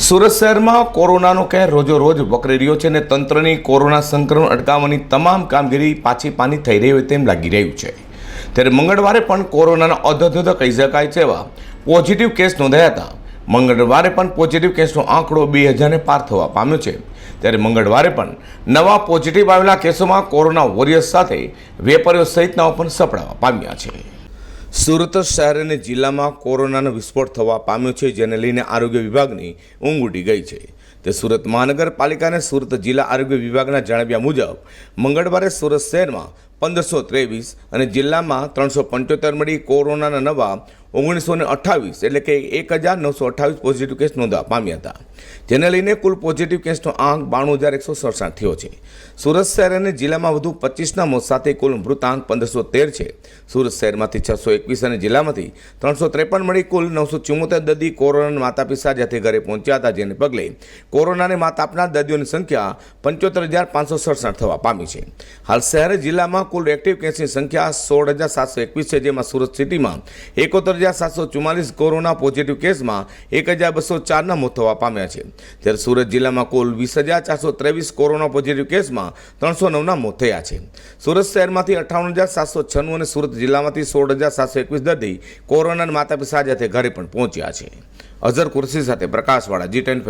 સુરત શહેરમાં કોરોનાનો કહેર રોજો રોજ વકરી રહ્યો છે અને તંત્રની કોરોના સંક્રમણ અટકાવવાની તમામ કામગીરી પાછી પાની થઈ રહી હોય તેમ લાગી રહ્યું છે. ત્યારે મંગળવારે પણ કોરોનાના અધધધ કહી શકાય તેવા પોઝિટિવ કેસ નોંધાયા હતા. મંગળવારે પણ પોઝિટિવ કેસનો આંકડો બે હજારને પાર થવા પામ્યો છે. ત્યારે મંગળવારે પણ નવા પોઝિટિવ આવેલા કેસોમાં કોરોના વોરિયર્સ સાથે વેપારીઓ સહિતનાઓ પણ સપડાવા પામ્યા છે. સુરત શહેર અને જિલ્લામાં કોરોનાનો વિસ્ફોટ થવા પામ્યો છે, જેને લઈને આરોગ્ય વિભાગની ઊંઘ ઉડી ગઈ છે. તે સુરત મહાનગરપાલિકા અને સુરત જિલ્લા આરોગ્ય વિભાગના જણાવ્યા મુજબ, મંગળવારે સુરત શહેરમાં પંદરસો ત્રેવીસ અને જિલ્લામાં ત્રણસો પંચોતેર મળી કોરોનાના નવા ઓગણીસો ને અઠ્ઠાવીસ એટલે કે એક હજાર નવસો અઠ્ઠાવીસ પોઝિટિવ કેસ નોંધવા પામ્યા હતા. જેને લઈને કુલ પોઝિટિવ કેસનો આંક બાણું હજાર એકસો સડસઠ થયો છે. સુરત શહેર અને જિલ્લામાં વધુ પચીસના મોત સાથે કુલ મૃતાંક પંદરસો તેર છે. સુરત શહેરમાંથી છસો એકવીસ અને જિલ્લામાંથી ત્રણસો ત્રેપન મળી કુલ નવસો ચુમ્મોતેર દર્દી કોરોનાના માતા પિતા જાતે ઘરે પહોંચ્યા હતા, જેને પગલે કોરોનાને માત આપનાર દર્દીઓની સંખ્યા પંચોતેર હજાર પાંચસો સડસઠ થવા પામી છે. હાલ શહેર જિલ્લામાં કુલ એક્ટિવ કેસની સંખ્યા સોળ હજાર સાતસો એકવીસ છે, જેમાં સુરત સિટીમાં એકોતેર હજાર સાતસો ચુમ્માલીસ કોરોના પોઝિટિવ કેસમાં એક હજાર બસો ચારના મોત થવા પામ્યા છે. જ્યારે સુરત જિલ્લામાં કુલ વીસ હજાર ચારસો ત્રેવીસ કોરોના પોઝિટિવ કેસમાં ત્રણસો નવના મોત થયા છે. સુરત શહેરમાંથી અઠ્ઠાવન હજાર સાતસો છન્નું અને સુરત જિલ્લામાંથી સોળ હજાર સાતસો એકવીસ દર્દી કોરોનાના માતા પિતા સાથે ઘરે પણ પહોંચ્યા છે. અઝર કુરશી સાથે પ્રકાશવાળા જી ટેન